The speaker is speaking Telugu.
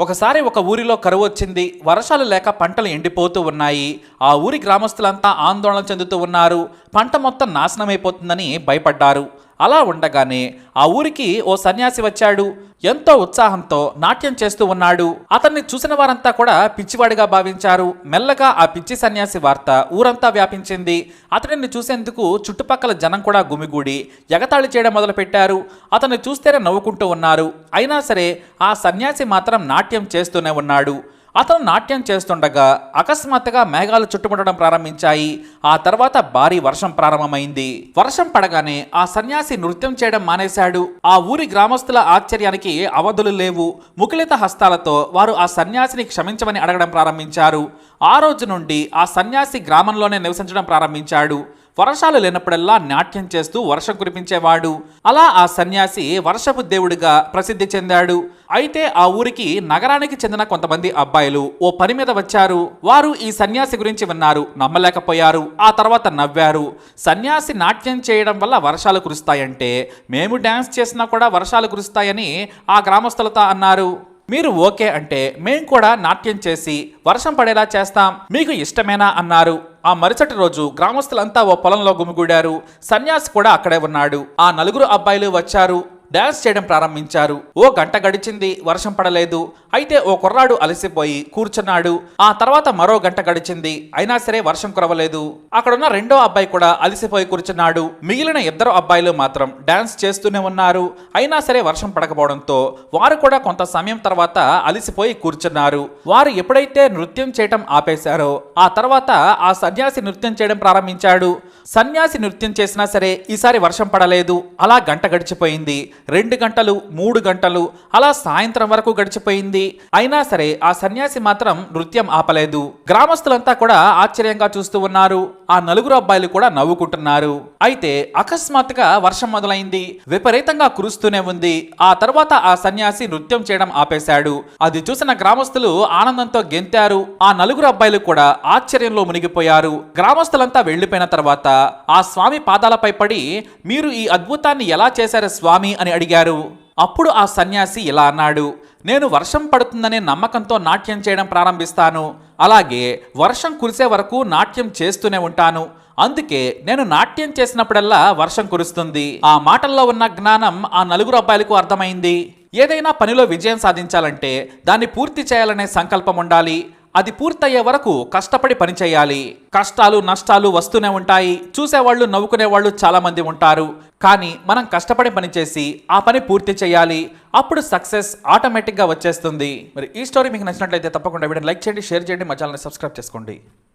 ఒకసారి ఒక ఊరిలో కరువు వచ్చింది. వర్షాలు లేక పంటలు ఎండిపోతూ ఉన్నాయి. ఆ ఊరి గ్రామస్తులంతా ఆందోళన చెందుతూ ఉన్నారు. పంట మొత్తం నాశనమైపోతుందని భయపడ్డారు. అలా ఉండగానే ఆ ఊరికి ఓ సన్యాసి వచ్చాడు. ఎంతో ఉత్సాహంతో నాట్యం చేస్తూ ఉన్నాడు. అతన్ని చూసిన వారంతా కూడా పిచ్చివాడిగా భావించారు. మెల్లగా ఆ పిచ్చి సన్యాసి వార్త ఊరంతా వ్యాపించింది. అతనిని చూసేందుకు చుట్టుపక్కల జనం కూడా గుమిగూడి ఎగతాళి చేయడం మొదలుపెట్టారు. అతన్ని చూస్తేనే నవ్వుకుంటూ ఉన్నారు. అయినా సరే ఆ సన్యాసి మాత్రం నాట్యం చేస్తూనే ఉన్నాడు. అతను నాట్యం చేస్తుండగా అకస్మాత్తుగా మేఘాలు చుట్టుముట్టడం ప్రారంభించాయి. ఆ తర్వాత భారీ వర్షం ప్రారంభమైంది. వర్షం పడగానే ఆ సన్యాసి నృత్యం చేయడం మానేశాడు. ఆ ఊరి గ్రామస్తుల ఆశ్చర్యానికి అవధులు లేవు. ముకులిత హస్తాలతో వారు ఆ సన్యాసిని క్షమించమని అడగడం ప్రారంభించారు. ఆ రోజు నుండి ఆ సన్యాసి గ్రామంలోనే నివసించడం ప్రారంభించాడు. వర్షాలు లేనప్పుడల్లా నాట్యం చేస్తూ వర్షం కురిపించేవాడు. అలా ఆ సన్యాసి వర్షపు దేవుడిగా ప్రసిద్ధి చెందాడు. అయితే ఆ ఊరికి నగరానికి చెందిన కొంతమంది అబ్బాయిలు ఓ పని మీద వచ్చారు. వారు ఈ సన్యాసి గురించి విన్నారు నమ్మలేకపోయారు. ఆ తర్వాత నవ్వారు. సన్యాసి నాట్యం చేయడం వల్ల వర్షాలు కురుస్తాయంటే మేము డ్యాన్స్ చేసినా కూడా వర్షాలు కురుస్తాయని ఆ గ్రామస్తులతో అన్నారు. మీరు ఓకే అంటే మేం కూడా నాట్యం చేసి వర్షం పడేలా చేస్తాం. మీకు ఇష్టమేనా? అన్నారు. ఆ మరుసటి రోజు గ్రామస్తులంతా ఓ పొలంలో గుమిగూడారు. సన్యాసి కూడా అక్కడే ఉన్నాడు. ఆ నలుగురు అబ్బాయిలు వచ్చారు. డ్యాన్స్ చేయడం ప్రారంభించారు. ఓ గంట గడిచింది వర్షం పడలేదు. అయితే ఓ కుర్రాడు అలసిపోయి కూర్చున్నాడు. ఆ తర్వాత మరో గంట గడిచింది అయినా సరే వర్షం కురవలేదు. అక్కడున్న రెండో అబ్బాయి కూడా అలసిపోయి కూర్చున్నాడు. మిగిలిన ఇద్దరు అబ్బాయిలు మాత్రం డాన్స్ చేస్తూనే ఉన్నారు. అయినా సరే వర్షం పడకపోవడంతో వారు కూడా కొంత సమయం తర్వాత అలసిపోయి కూర్చున్నారు. వారు ఎప్పుడైతే నృత్యం చేయటం ఆపేశారో ఆ తర్వాత ఆ సన్యాసి నృత్యం చేయడం ప్రారంభించాడు. సన్యాసి నృత్యం చేసినా సరే ఈసారి వర్షం పడలేదు. అలా గంట గడిచిపోయింది. రెండు గంటలు మూడు గంటలు అలా సాయంత్రం వరకు గడిచిపోయింది. అయినా సరే ఆ సన్యాసి మాత్రం నృత్యం ఆపలేదు. గ్రామస్తులంతా కూడా ఆశ్చర్యంగా చూస్తూ ఉన్నారు. ఆ నలుగురు అబ్బాయిలు కూడా నవ్వుకుంటున్నారు. అయితే అకస్మాత్తుగా వర్షం మొదలైంది. విపరీతంగా కురుస్తూనే ఉంది. ఆ తర్వాత ఆ సన్యాసి నృత్యం చేయడం ఆపేశాడు. అది చూసిన గ్రామస్తులు ఆనందంతో గెంతారు. ఆ నలుగురు అబ్బాయిలు కూడా ఆశ్చర్యంలో మునిగిపోయారు. గ్రామస్తులంతా వెళ్ళిపోయిన తర్వాత ఆ స్వామి పాదాలపై పడి మీరు ఈ అద్భుతాన్ని ఎలా చేశారు స్వామి? అని అడిగారు. అప్పుడు ఆ సన్యాసి ఇలా అన్నాడు నేను వర్షం పడుతుందనే నమ్మకంతో నాట్యం చేయడం ప్రారంభిస్తాను. అలాగే వర్షం కురిసే వరకు నాట్యం చేస్తూనే ఉంటాను. అందుకే నేను నాట్యం చేసినప్పుడల్లా వర్షం కురుస్తుంది. ఆ మాటల్లో ఉన్న జ్ఞానం ఆ నలుగురు అబ్బాయిలకు అర్థమైంది. ఏదైనా పనిలో విజయం సాధించాలంటే దాన్ని పూర్తి చేయాలనే సంకల్పం ఉండాలి. అది పూర్తయ్యే వరకు కష్టపడి పని చేయాలి. కష్టాలు నష్టాలు వస్తూనే ఉంటాయి. చూసేవాళ్ళు నవ్వుకునే వాళ్ళు ఉంటారు. కానీ మనం కష్టపడి పని చేసి ఆ పని పూర్తి చేయాలి అప్పుడు సక్సెస్ ఆటోమేటిక్గా వచ్చేస్తుంది. మరి ఈ స్టోరీ మీకు నచ్చినట్లయితే తప్పకుండా వీడియో లైక్ చేయండి షేర్ చేయండి మా ఛానల్ని సబ్స్క్రైబ్ చేసుకోండి.